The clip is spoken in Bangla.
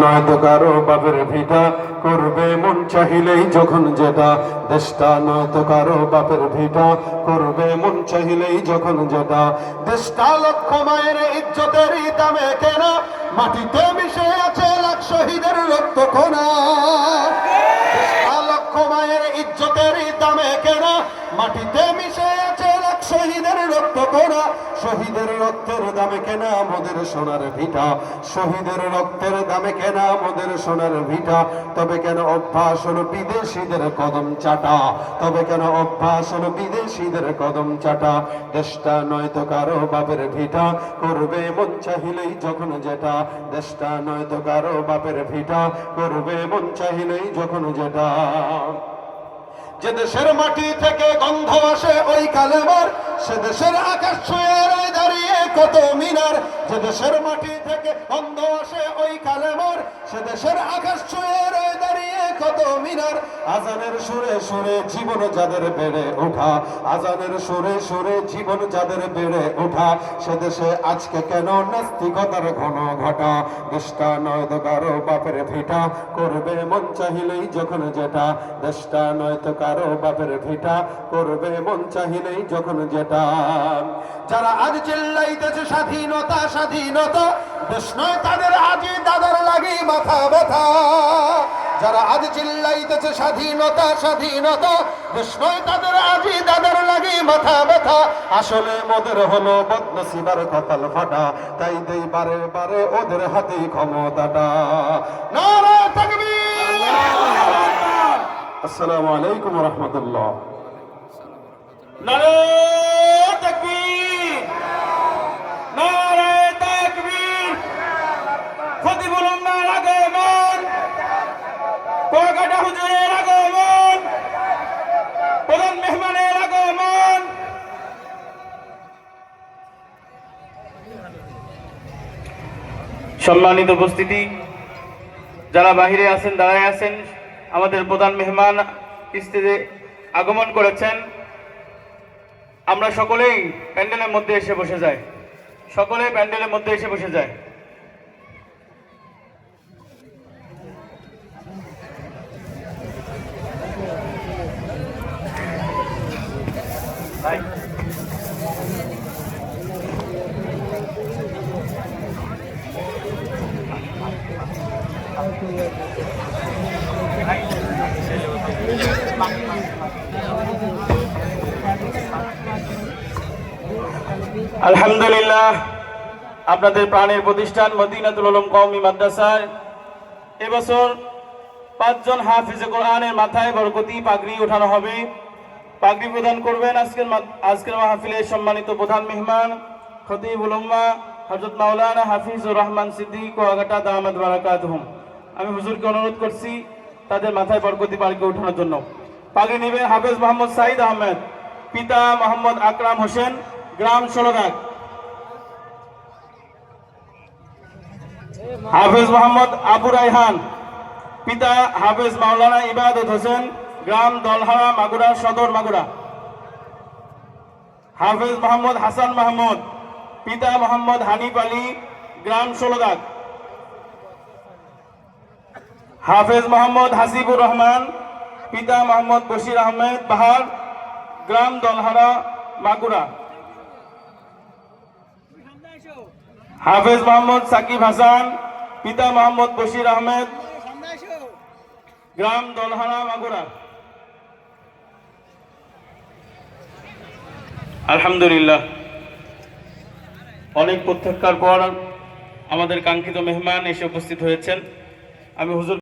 নয় তো কারও বাপের ভিটা করবে মন চাহিলেই যখন যেটা। দেশটা নয়তো কারও বাপের ভিটা করবে মন চাহিলেই যখন যেটা। দেশটা লক্ষ মায়ের ইজ্জতের দামে কেনা, মাটিতে মিশে আছে লাখ শহীদের রক্ত কোনা রক্ত কোনা শহীদের রক্তের দামে কেনা মোদের সোনার ভিটা। শহীদের রক্তের দামে কেনা মোদের সোনার ভিটা। তবে কেন অভ্যাস হলো বিদেশিদের কদম চাটা? তবে কেন অভ্যাস হলো বিদেশিদের কদম চাটা? দেশটা নয় তো কারও বাপের ভিটা। করবে মন চাহিলেই যখন যেটা। দেশটা নয় তো কারও বাপের ভিটা। করবে মন চাহিলেই যখন যেটা। যে দেশের মাটি থেকে গন্ধ আসে ওই কালেমার সে দেশের আকাশ ছুঁয়ে দাঁড়িয়ে কত মিনার, যে দেশের মাটি থেকে গন্ধ আসে ওই কালেমার সে দেশের আকাশ ছুঁয়ে দাঁড়িয়ে কত মিনার, আজানের সুরে সুরে জীবন যাদের বেড়ে ওঠা। আজানের সুরে সুরে জীবন যাদের বেড়ে ওঠা, সে দেশে আজকে কেন নাস্তিকতার ঘন ঘটা? দেশটা নয় তো কারও বাপের ভিটা, করবে মন চাহিলেই যখন যেটা। দেশটা নয় তো কারও বাপের ভিটা, করবে মন চাহিলেই যখন যেটা। যারা আজ চিল্লাইতেছে স্বাধীনতা স্বাধীনতা দেশ নয় তাদের আজই দাদার লাগি মাথা ব্যথা। যারা আজ চিল্লাইতেছে স্বাধীনতা স্বাধীনতা দেশ নয় তাদের আজই দাদার লাগি মাথা ব্যথা। আসলে মোদের হলো বদনসিবার কপাল ফাটা তাই দেই বারে বারে ওদের হাতেই ক্ষমতাটা। নারা তাকবীর! আসসালামু আলাইকুম রহমতুল্লাহ। নারে সম্মানিত উপস্থিতি। যারা বাহিরে আছেন, দাঁড়ায় আছেন, আমাদের প্রধান মেহমান স্টেজে আগমন করেছেন। আমরা সকলেই প্যান্ডেলের মধ্যে এসে বসে যাই। সকলেই প্যান্ডেলের মধ্যে এসে বসে যায়। আলহামদুলিল্লাহ, আপনাদের প্রাণের প্রতিষ্ঠান মদিনাতুল উলুম কওমি মাদ্রাসায় এবছর পাঁচজন হাফিজে কোরআনের মাথায় বরকতি পাগড়ি ওঠানো হবে। পাগড়ি প্রদান করবেন আজকের আজকের মাহফিলের সম্মানিত প্রধান মেহমান খতিব উলম্মা হজরত মাওলানা হাফিজুর রহমান সিদ্দিক ও আগাটা দামাদ বারাকাতহুম। আমি হুজুরকে অনুরোধ করছি তাদের মাথায় বরকতি পাগড়ি ওঠানোর জন্য। পাগড়ি নেবেন হাফেজ মোহাম্মদ সাইদ আহমেদ, পিতা মোহাম্মদ আকরাম হোসেন, গ্রাম ষোলগাগ। হাফেজ মোহাম্মদ আবু রাইহান পিতা হাফেজ মাওলানা ইবাদত হোসেন, গ্রাম দলহারা, মাগুরা, সদর মাগুরা। হাফেজ মোহাম্মদ হাসান মাহমুদ, পিতা মোহাম্মদ হানিফ আলী, গ্রাম ষোলদাগ হাফেজ মোহাম্মদ হাসিবুর রহমান, পিতা মোহাম্মদ বশির আহমেদ, বাহার গ্রাম দলহারা মাগুরা হাফেজ মোহাম্মদ সাকিব হাসান, পিতা মোহাম্মদ বশির আহমেদ, গ্রাম দলহারা মাগুরা আলহামদুলিল্লাহ। অনেক প্রত্যাখ্যার পর আমাদের কাঙ্ক্ষিত মেহমান এসে উপস্থিত হয়েছেন। আমি হুজুর